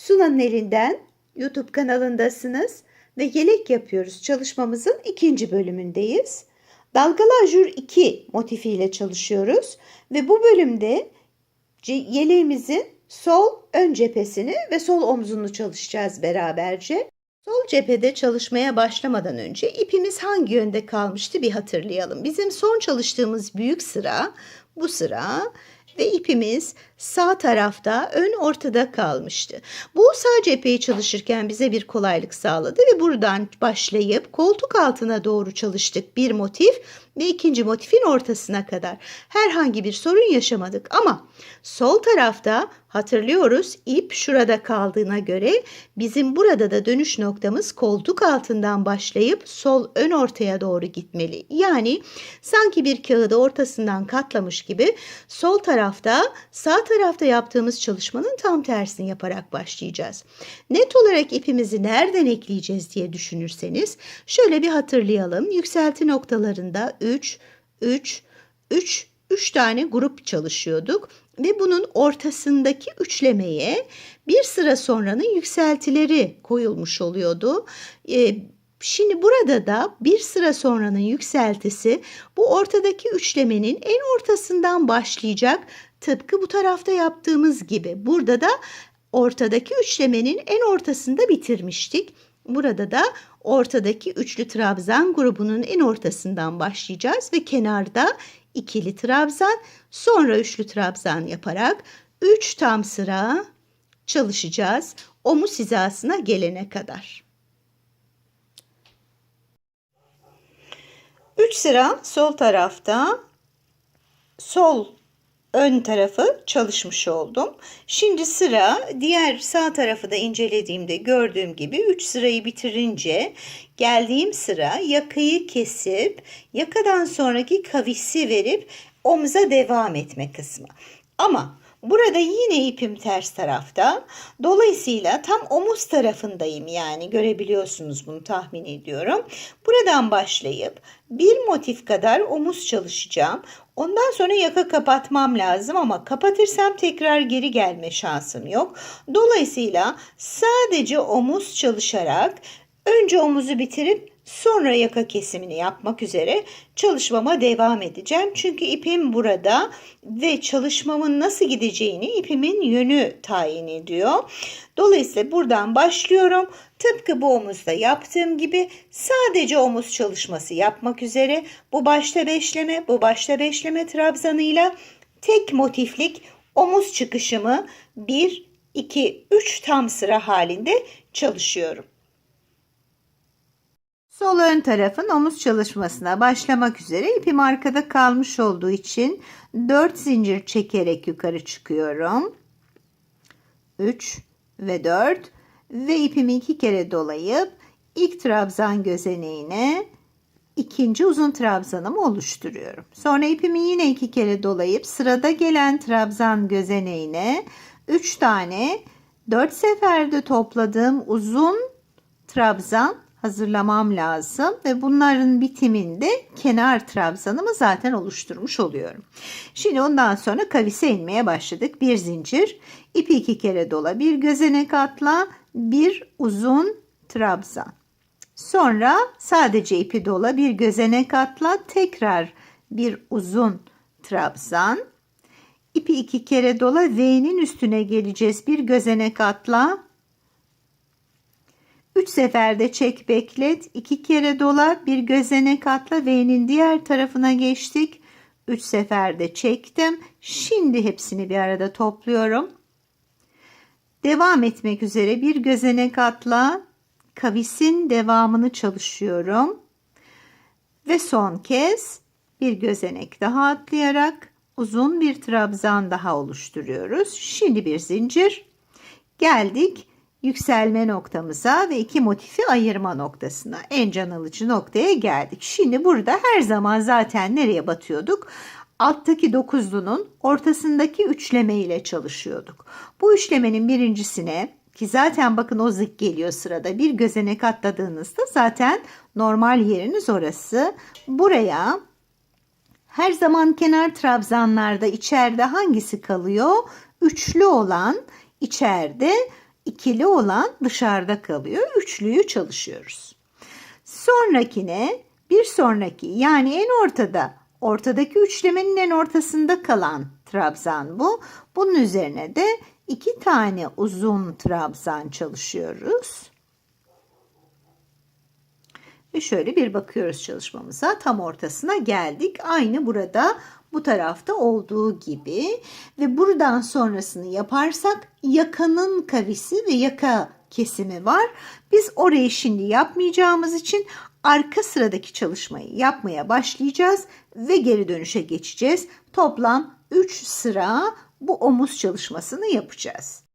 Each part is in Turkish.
Sunan'ın elinden YouTube kanalındasınız ve yelek yapıyoruz. Çalışmamızın ikinci bölümündeyiz. Dalgalı ajur 2 motifiyle çalışıyoruz ve bu bölümde yeleğimizin sol ön cephesini ve sol omzunu çalışacağız beraberce. Sol cephede çalışmaya başlamadan önce ipimiz hangi yönde kalmıştı bir hatırlayalım. Bizim son çalıştığımız büyük sıra bu sıra ve ipimiz sağ tarafta ön ortada kalmıştı. Bu sağ cepheyi çalışırken bize bir kolaylık sağladı ve buradan başlayıp koltuk altına doğru çalıştık bir motif ve ikinci motifin ortasına kadar. Herhangi bir sorun yaşamadık ama sol tarafta hatırlıyoruz ip şurada kaldığına göre bizim burada da dönüş noktamız koltuk altından başlayıp sol ön ortaya doğru gitmeli. Yani sanki bir kağıdı ortasından katlamış gibi sol tarafta sağ tarafta yaptığımız çalışmanın tam tersini yaparak başlayacağız. Net olarak ipimizi nereden ekleyeceğiz diye düşünürseniz şöyle bir hatırlayalım. Yükselti noktalarında 3, 3, 3, 3 tane grup çalışıyorduk ve bunun ortasındaki üçlemeye bir sıra sonranın yükseltileri koyulmuş oluyordu. Ee, Şimdi burada da bir sıra sonranın yükseltisi bu ortadaki üçlemenin en ortasından başlayacak. Tıpkı bu tarafta yaptığımız gibi. Burada da ortadaki üçlemenin en ortasında bitirmiştik. Burada da ortadaki üçlü trabzan grubunun en ortasından başlayacağız ve kenarda ikili trabzan, sonra üçlü trabzan yaparak 3 tam sıra çalışacağız omuz hizasına gelene kadar. 3 sıra sol tarafta sol ön tarafı çalışmış oldum. Şimdi sıra diğer sağ tarafı da incelediğimde gördüğüm gibi 3 sırayı bitirince geldiğim sıra yakayı kesip yakadan sonraki kavisi verip omuza devam etme kısmı. Ama Burada yine ipim ters tarafta. Dolayısıyla tam omuz tarafındayım yani görebiliyorsunuz bunu tahmin ediyorum. Buradan başlayıp bir motif kadar omuz çalışacağım. Ondan sonra yaka kapatmam lazım ama kapatırsam tekrar geri gelme şansım yok. Dolayısıyla sadece omuz çalışarak önce omuzu bitirip sonra yaka kesimini yapmak üzere çalışmama devam edeceğim. Çünkü ipim burada ve çalışmamın nasıl gideceğini ipimin yönü tayin ediyor. Dolayısıyla buradan başlıyorum. Tıpkı bu omuzda yaptığım gibi sadece omuz çalışması yapmak üzere bu başta beşleme, bu başta beşleme trabzanıyla tek motiflik omuz çıkışımı 1, 2, 3 tam sıra halinde çalışıyorum. Sol ön tarafın omuz çalışmasına başlamak üzere ipim arkada kalmış olduğu için 4 zincir çekerek yukarı çıkıyorum. 3 ve 4 ve ipimi iki kere dolayıp ilk trabzan gözeneğine ikinci uzun trabzanımı oluşturuyorum. Sonra ipimi yine iki kere dolayıp sırada gelen trabzan gözeneğine 3 tane 4 seferde topladığım uzun trabzan hazırlamam lazım ve bunların bitiminde kenar trabzanımı zaten oluşturmuş oluyorum. Şimdi ondan sonra kavise inmeye başladık. Bir zincir, ipi iki kere dola, bir gözenek atla, bir uzun trabzan. Sonra sadece ipi dola, bir gözenek atla, tekrar bir uzun trabzan. İpi iki kere dola, V'nin üstüne geleceğiz. Bir gözenek atla, 3 seferde çek beklet. 2 kere dola bir gözenek atla V'nin diğer tarafına geçtik. 3 seferde çektim. Şimdi hepsini bir arada topluyorum. Devam etmek üzere bir gözenek atla kavisin devamını çalışıyorum. Ve son kez bir gözenek daha atlayarak uzun bir trabzan daha oluşturuyoruz. Şimdi bir zincir. Geldik yükselme noktamıza ve iki motifi ayırma noktasına en can alıcı noktaya geldik. Şimdi burada her zaman zaten nereye batıyorduk? Alttaki dokuzlunun ortasındaki üçleme ile çalışıyorduk. Bu üçlemenin birincisine ki zaten bakın o zık geliyor sırada bir gözenek atladığınızda zaten normal yeriniz orası. Buraya her zaman kenar trabzanlarda içeride hangisi kalıyor? Üçlü olan içeride ikili olan dışarıda kalıyor. Üçlüyü çalışıyoruz. Sonrakine bir sonraki yani en ortada ortadaki üçlemenin en ortasında kalan trabzan bu. Bunun üzerine de iki tane uzun trabzan çalışıyoruz. Ve şöyle bir bakıyoruz çalışmamıza. Tam ortasına geldik. Aynı burada bu tarafta olduğu gibi ve buradan sonrasını yaparsak yakanın kavisi ve yaka kesimi var. Biz orayı şimdi yapmayacağımız için arka sıradaki çalışmayı yapmaya başlayacağız ve geri dönüşe geçeceğiz. Toplam 3 sıra bu omuz çalışmasını yapacağız.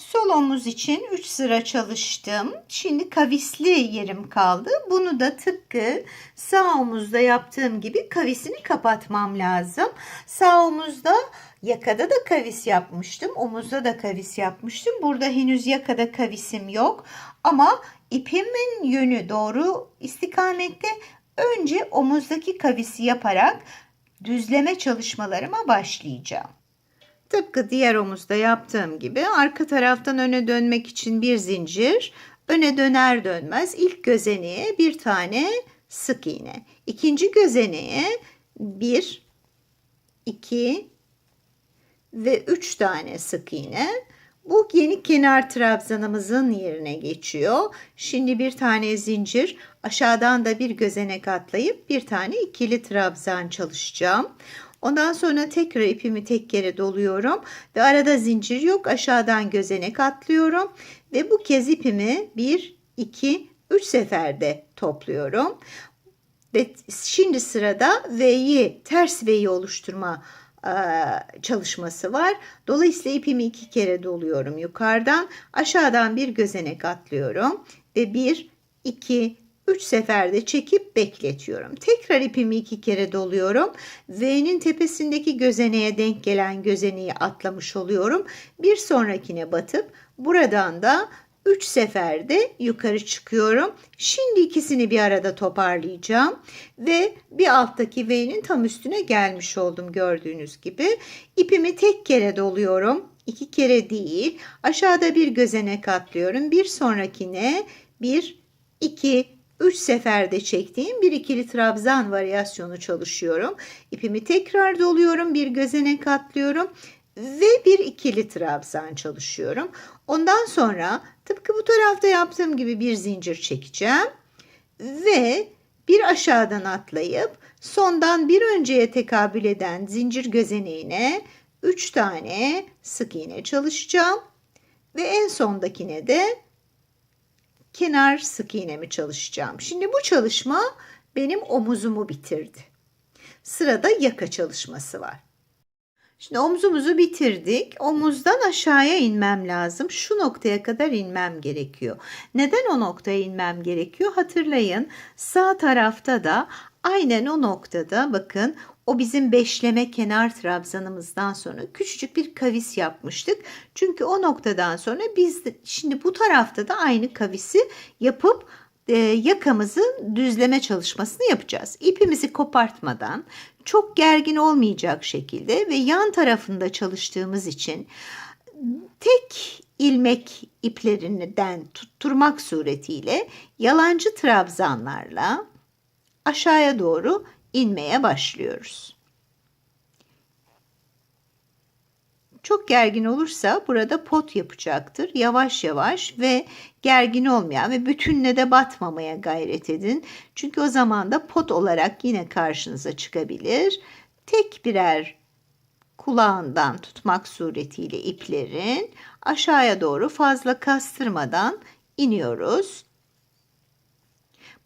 Sol omuz için 3 sıra çalıştım. Şimdi kavisli yerim kaldı. Bunu da tıpkı sağ omuzda yaptığım gibi kavisini kapatmam lazım. Sağ omuzda yakada da kavis yapmıştım. Omuzda da kavis yapmıştım. Burada henüz yakada kavisim yok. Ama ipimin yönü doğru istikamette önce omuzdaki kavisi yaparak düzleme çalışmalarıma başlayacağım. Tıpkı diğer omuzda yaptığım gibi arka taraftan öne dönmek için bir zincir, öne döner dönmez ilk gözeneğe bir tane sık iğne. İkinci gözeneğe bir, iki ve üç tane sık iğne. Bu yeni kenar trabzanımızın yerine geçiyor. Şimdi bir tane zincir, aşağıdan da bir gözenek atlayıp bir tane ikili trabzan çalışacağım. Ondan sonra tekrar ipimi tek kere doluyorum ve arada zincir yok. Aşağıdan gözenek atlıyorum ve bu kez ipimi 1 2 3 seferde topluyorum. Ve şimdi sırada V'yi ters V'yi oluşturma çalışması var. Dolayısıyla ipimi iki kere doluyorum yukarıdan. Aşağıdan bir gözenek atlıyorum ve 1 2 3 seferde çekip bekletiyorum. Tekrar ipimi iki kere doluyorum. V'nin tepesindeki gözeneğe denk gelen gözeneği atlamış oluyorum. Bir sonrakine batıp buradan da 3 seferde yukarı çıkıyorum. Şimdi ikisini bir arada toparlayacağım ve bir alttaki V'nin tam üstüne gelmiş oldum gördüğünüz gibi. İpimi tek kere doluyorum. iki kere değil. Aşağıda bir gözenek atlıyorum. Bir sonrakine bir, iki, 3 seferde çektiğim bir ikili trabzan varyasyonu çalışıyorum. İpimi tekrar doluyorum, bir gözenek atlıyorum ve bir ikili trabzan çalışıyorum. Ondan sonra tıpkı bu tarafta yaptığım gibi bir zincir çekeceğim ve bir aşağıdan atlayıp sondan bir önceye tekabül eden zincir gözeneğine 3 tane sık iğne çalışacağım ve en sondakine de kenar sık iğnemi çalışacağım. Şimdi bu çalışma benim omuzumu bitirdi. Sırada yaka çalışması var. Şimdi omzumuzu bitirdik. Omuzdan aşağıya inmem lazım. Şu noktaya kadar inmem gerekiyor. Neden o noktaya inmem gerekiyor? Hatırlayın sağ tarafta da aynen o noktada bakın o bizim beşleme kenar trabzanımızdan sonra küçücük bir kavis yapmıştık. Çünkü o noktadan sonra biz de, şimdi bu tarafta da aynı kavisi yapıp e, yakamızın düzleme çalışmasını yapacağız. İpimizi kopartmadan çok gergin olmayacak şekilde ve yan tarafında çalıştığımız için tek ilmek iplerinden tutturmak suretiyle yalancı trabzanlarla aşağıya doğru inmeye başlıyoruz. Çok gergin olursa burada pot yapacaktır. Yavaş yavaş ve gergin olmayan ve bütünle de batmamaya gayret edin. Çünkü o zaman da pot olarak yine karşınıza çıkabilir. Tek birer kulağından tutmak suretiyle iplerin aşağıya doğru fazla kastırmadan iniyoruz.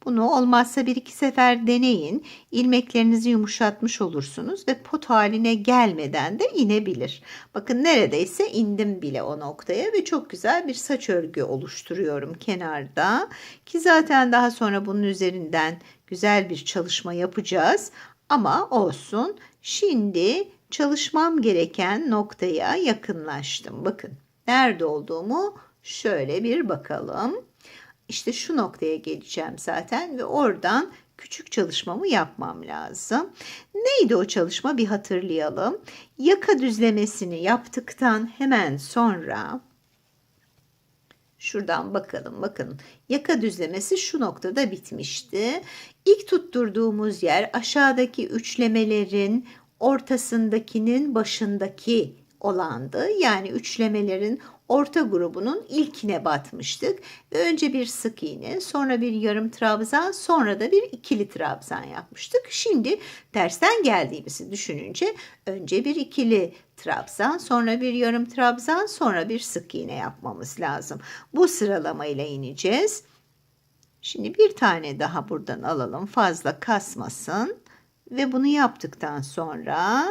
Bunu olmazsa bir iki sefer deneyin. İlmeklerinizi yumuşatmış olursunuz ve pot haline gelmeden de inebilir. Bakın neredeyse indim bile o noktaya ve çok güzel bir saç örgü oluşturuyorum kenarda. Ki zaten daha sonra bunun üzerinden güzel bir çalışma yapacağız. Ama olsun. Şimdi çalışmam gereken noktaya yakınlaştım. Bakın nerede olduğumu şöyle bir bakalım. İşte şu noktaya geleceğim zaten ve oradan küçük çalışmamı yapmam lazım. Neydi o çalışma bir hatırlayalım. Yaka düzlemesini yaptıktan hemen sonra Şuradan bakalım bakın. Yaka düzlemesi şu noktada bitmişti. İlk tutturduğumuz yer aşağıdaki üçlemelerin ortasındakinin başındaki olandı. Yani üçlemelerin orta grubunun ilkine batmıştık. Önce bir sık iğne, sonra bir yarım trabzan, sonra da bir ikili trabzan yapmıştık. Şimdi tersten geldiğimizi düşününce önce bir ikili trabzan, sonra bir yarım trabzan, sonra bir sık iğne yapmamız lazım. Bu sıralamayla ineceğiz. Şimdi bir tane daha buradan alalım. Fazla kasmasın. Ve bunu yaptıktan sonra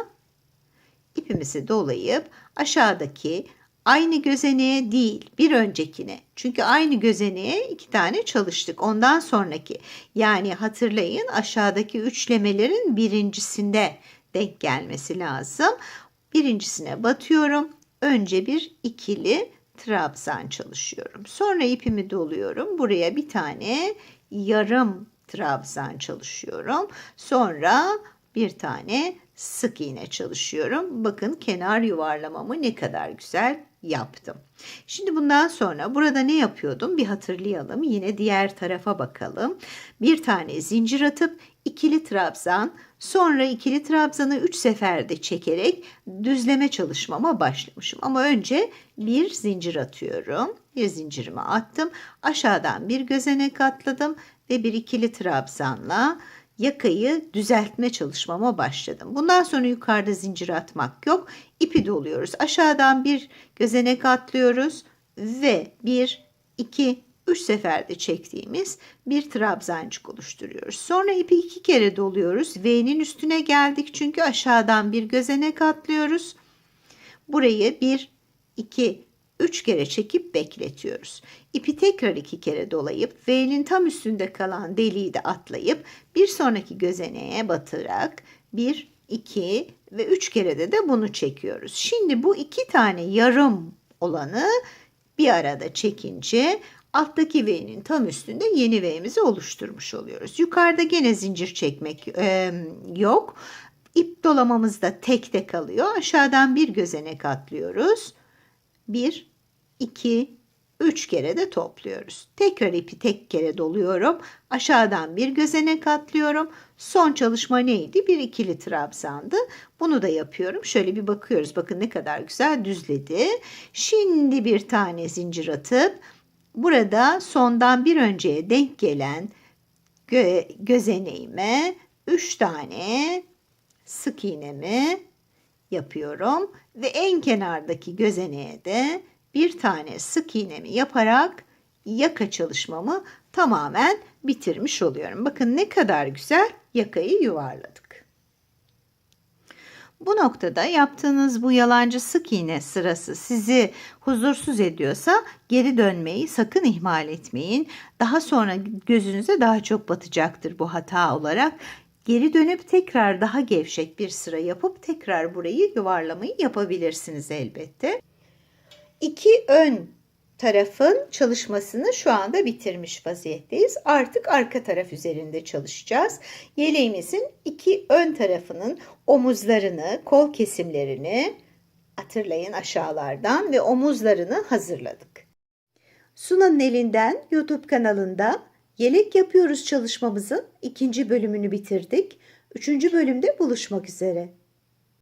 ipimizi dolayıp aşağıdaki aynı gözeneğe değil bir öncekine. Çünkü aynı gözeneğe iki tane çalıştık. Ondan sonraki yani hatırlayın aşağıdaki üçlemelerin birincisinde denk gelmesi lazım. Birincisine batıyorum. Önce bir ikili trabzan çalışıyorum. Sonra ipimi doluyorum. Buraya bir tane yarım trabzan çalışıyorum. Sonra bir tane sık iğne çalışıyorum. Bakın kenar yuvarlamamı ne kadar güzel yaptım. Şimdi bundan sonra burada ne yapıyordum? Bir hatırlayalım. Yine diğer tarafa bakalım. Bir tane zincir atıp ikili trabzan, sonra ikili trabzanı 3 seferde çekerek düzleme çalışmama başlamışım. Ama önce bir zincir atıyorum. Bir zincirimi attım. Aşağıdan bir gözenek atladım ve bir ikili trabzanla yakayı düzeltme çalışmama başladım. Bundan sonra yukarıda zincir atmak yok. İpi doluyoruz. Aşağıdan bir gözenek atlıyoruz ve 1 2 3 seferde çektiğimiz bir trabzancık oluşturuyoruz. Sonra ipi iki kere doluyoruz. V'nin üstüne geldik çünkü aşağıdan bir gözenek atlıyoruz. Burayı 1 2 3 kere çekip bekletiyoruz. İpi tekrar iki kere dolayıp V'nin tam üstünde kalan deliği de atlayıp bir sonraki gözeneğe batırarak 1, 2 ve 3 kere de de bunu çekiyoruz. Şimdi bu iki tane yarım olanı bir arada çekince alttaki V'nin tam üstünde yeni V'mizi oluşturmuş oluyoruz. Yukarıda gene zincir çekmek e, yok. İp dolamamız da tek tek kalıyor. Aşağıdan bir gözenek atlıyoruz. 1, 2, 3 kere de topluyoruz. Tekrar ipi tek kere doluyorum. Aşağıdan bir gözenek atlıyorum. Son çalışma neydi? Bir ikili trabzandı. Bunu da yapıyorum. Şöyle bir bakıyoruz. Bakın ne kadar güzel düzledi. Şimdi bir tane zincir atıp burada sondan bir önceye denk gelen gö gözeneğime 3 tane sık iğnemi yapıyorum ve en kenardaki gözeneğe de bir tane sık iğnemi yaparak yaka çalışmamı tamamen bitirmiş oluyorum. Bakın ne kadar güzel yakayı yuvarladık. Bu noktada yaptığınız bu yalancı sık iğne sırası sizi huzursuz ediyorsa geri dönmeyi sakın ihmal etmeyin. Daha sonra gözünüze daha çok batacaktır bu hata olarak. Geri dönüp tekrar daha gevşek bir sıra yapıp tekrar burayı yuvarlamayı yapabilirsiniz elbette. İki ön tarafın çalışmasını şu anda bitirmiş vaziyetteyiz. Artık arka taraf üzerinde çalışacağız. Yeleğimizin iki ön tarafının omuzlarını, kol kesimlerini hatırlayın aşağılardan ve omuzlarını hazırladık. Sunan'ın elinden YouTube kanalında Yelek yapıyoruz çalışmamızın ikinci bölümünü bitirdik. Üçüncü bölümde buluşmak üzere.